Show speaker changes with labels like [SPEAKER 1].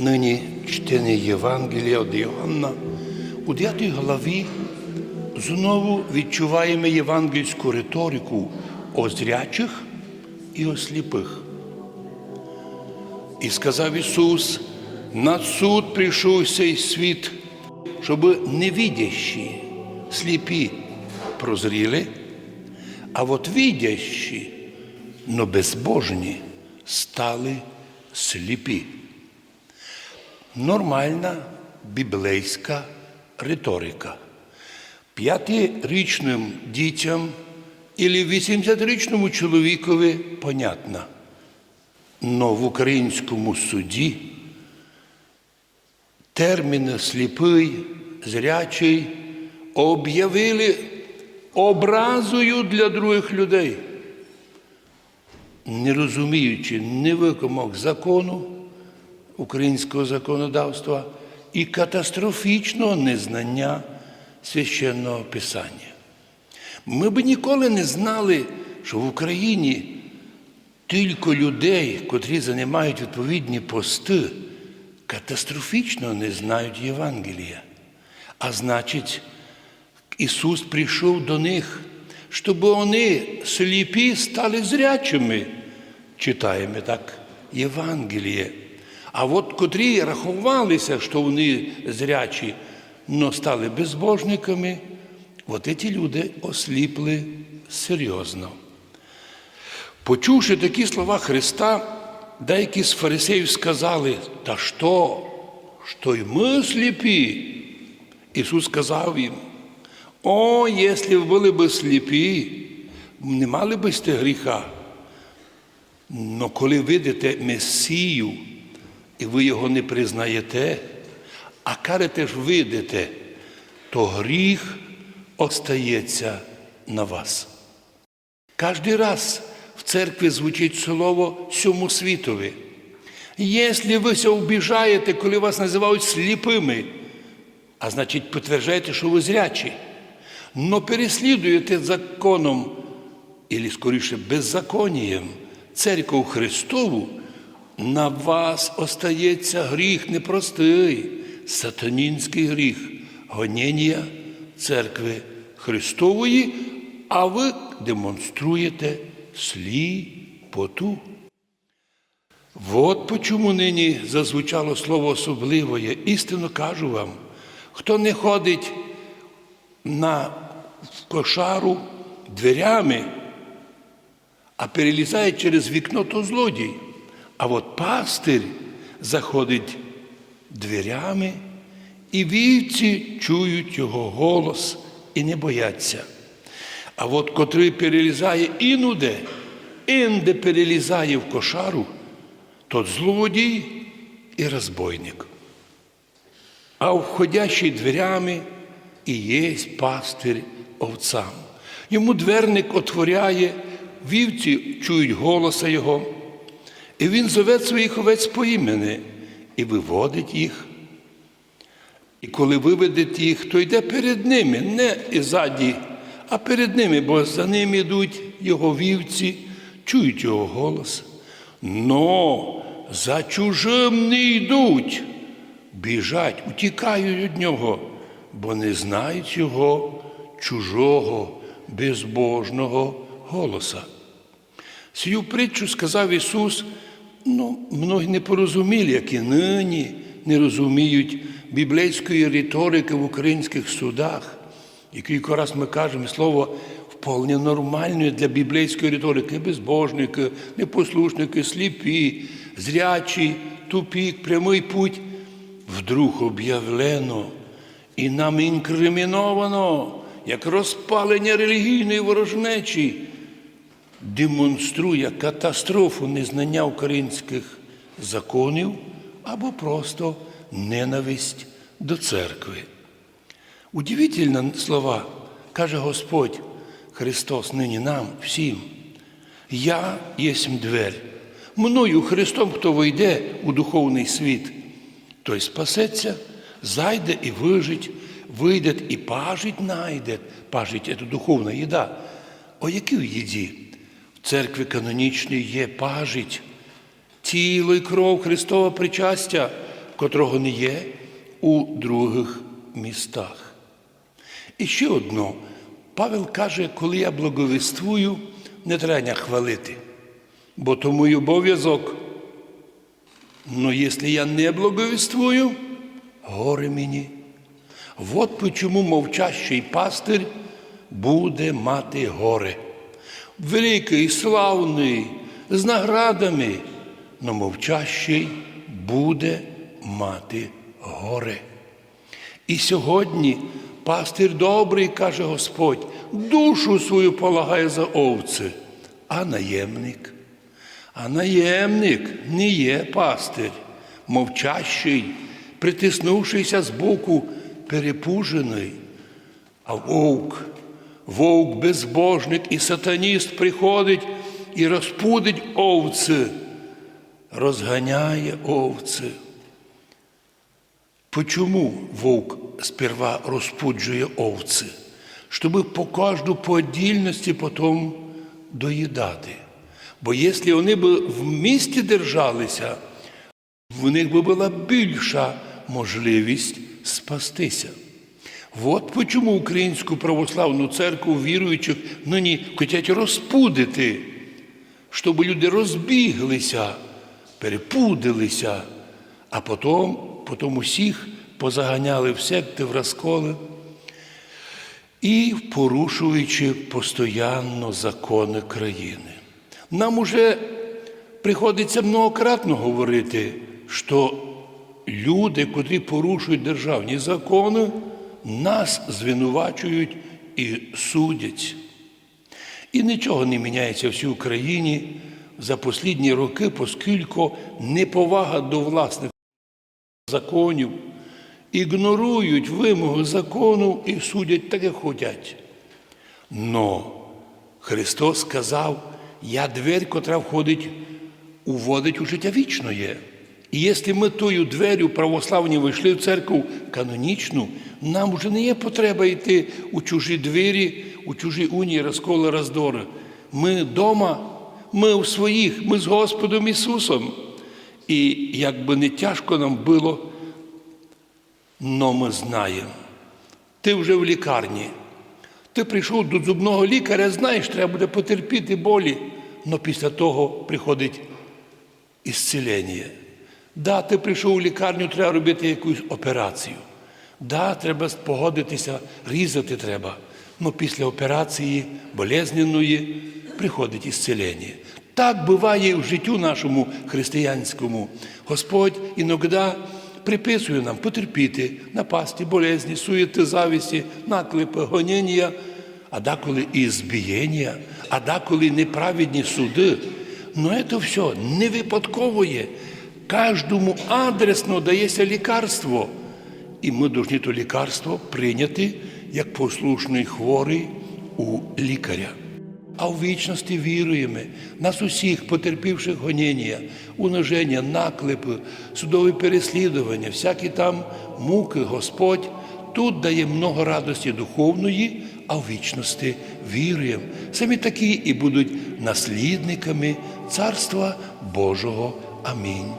[SPEAKER 1] Нині чтене Євангелія від Іоанна. У 9 главі знову відчуваємо євангельську риторику о зрячих і о сліпих. І сказав Ісус, на суд прийшов цей світ, щоб невідящі, сліпі прозріли, а от відящі, но безбожні стали сліпі. Нормальна біблейська риторика. П'ятирічним дітям і 80-річному чоловікові понятна. Но в українському суді терміни сліпий, зрячий об'явили образою для других людей, не розуміючи ні вимог закону, українського законодавства і катастрофічного незнання священного писання. Ми б ніколи не знали, що в Україні тільки людей, котрі займають відповідні пости, катастрофічно не знають Євангелія. А значить, Ісус прийшов до них, щоб вони сліпі стали зрячими. Читаємо так Євангеліє. А от котрі рахувалися, що вони зрячі, но стали безбожниками, от ці люди осліпли серйозно. Почувши такі слова Христа, деякі з фарисеїв сказали, та що, що й ми сліпі? Ісус сказав їм, о, якщо були б сліпі, не мали б сте гріха. Но коли видите Месію, і ви його не признаєте, а кажете ж видите, то гріх остається на вас. Кожний раз в церкві звучить слово всьому світові. Якщо ви се обіжаєте, коли вас називають сліпими, а значить підтверджаєте, що ви зрячі, но переслідуєте законом, і скоріше беззаконієм, церкву Христову, на вас остається гріх непростий, сатанінський гріх, гоніння церкви Христової, а ви демонструєте сліпоту. Вот почому нині зазвучало слово особливе. Істинно кажу вам, хто не ходить на кошару дверями, а перелізає через вікно, то злодій. А от пастир заходить дверями, і вівці чують його голос і не бояться. А от котрий перелізає інуде, інде перелізає в кошару, тот злодій і розбойник. А входящий дверями і є пастир овцам. Йому дверник отворяє, вівці чують голоса його, і він зове своїх овець по імені і виводить їх. І коли виведеть їх, то йде перед ними, не і ззаді, а перед ними, бо за ними йдуть його вівці, чують його голос. Но за чужим не йдуть, біжать, утікають від нього, бо не знають його чужого, безбожного голоса. Сію притчу сказав Ісус, ну, многі не порозуміли, як і нині не розуміють біблейської риторики в українських судах. І кілька раз ми кажемо слово вполне нормальне для біблейської риторики, безбожники, непослушники, сліпі, зрячі, тупік, прямий путь. Вдруг об'явлено і нам інкриміновано, як розпалення релігійної ворожнечі, демонструє катастрофу незнання українських законів або просто ненависть до церкви. Удивительно слова, каже Господь Христос нині нам, всім. Я єсмь дверь. Мною Христом, хто вийде у духовний світ, той спасеться, зайде і вижить, вийде і пажить найде. Пажить це духовна їда. О якій їді? В церкві канонічній є пажить, тіло і кров Христова причастя, котрого не є у других містах. І ще одно. Павел каже, коли я благовіствую, не треба хвалити, бо то мій обов'язок. Но якщо я не благовіствую, горе мені. От почому мовчащий пастир буде мати горе. Великий, славний, з наградами, но мовчащий буде мати горе. І сьогодні пастир добрий, каже Господь, душу свою полагає за овці, а наємник. А наємник не є пастир, мовчащий, притиснувшися з боку перепужений, а вовк, вовк безбожник і сатаніст приходить і розпудить овці, розганяє овці. Почому вовк сперва розпуджує овці? Щоб по кожну по отдільності потім доїдати. Бо якщо вони б в місті держалися, в них би була більша можливість спастися. От почому Українську православну церкву віруючих нині хочуть розпудити, щоб люди розбіглися, перепудилися, а потім, потім усіх позаганяли в секти, в розколи і порушуючи постоянно закони країни. Нам уже приходиться многократно говорити, що люди, котрі порушують державні закони, нас звинувачують і судять. І нічого не міняється в всій Україні за послідні роки, оскільки неповага до власних законів, ігнорують вимоги закону і судять так, як хочуть. Но Христос сказав, я дверь, котра входить, уводить у життя вічне. І якщо ми тою дверю православні вийшли в церкву канонічну, нам вже не є потреба йти у чужі двері, у чужі унії, розколи, роздори. Ми вдома, ми у своїх, ми з Господом Ісусом. І як би не тяжко нам було, но ми знаємо. Ти вже в лікарні. Ти прийшов до зубного лікаря, знаєш, треба буде потерпіти болі, але після того приходить ісцілення. Да, ти прийшов у лікарню, треба робити якусь операцію. Да, треба погодитися, різати треба. але після операції болезненної приходить ісцілення. Так буває в життю нашому християнському. Господь іноді приписує нам потерпіти, напасти, болезні, суєти, завісті, наклепи, гоніння, а деколи і збієння, а деколи неправедні суди. Ну це все не випадково є. Кожному адресно дається лікарство. І ми повинні то лікарство прийняти як послушний хворий у лікаря. А в вічності віруємо, нас усіх, потерпівших гоніння, униження, наклепи, судові переслідування, всякі там муки, Господь тут дає много радості духовної, а в вічності віруємо. Самі такі і будуть наслідниками Царства Божого. Амінь.